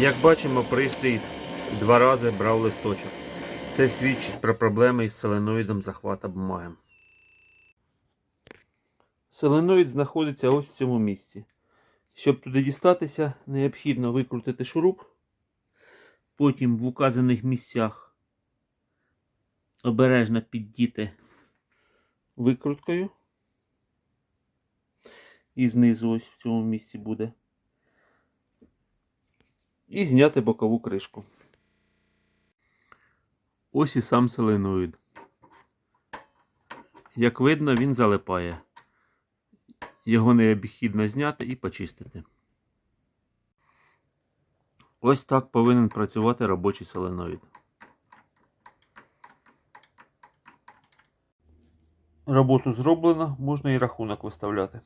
Як бачимо, пристрій два рази брав листочок. Це свідчить про проблеми із соленоїдом захвата бумаги. Соленоїд знаходиться ось в цьому місці. Щоб туди дістатися, необхідно викрутити шуруп, потім в указаних місцях обережно піддіти викруткою. І знизу ось в цьому місці буде. І зняти бокову кришку. Ось і сам соленоїд. Як видно, він залипає. Його необхідно зняти і почистити. Ось так повинен працювати робочий соленоїд. Роботу зроблено, можна і рахунок виставляти.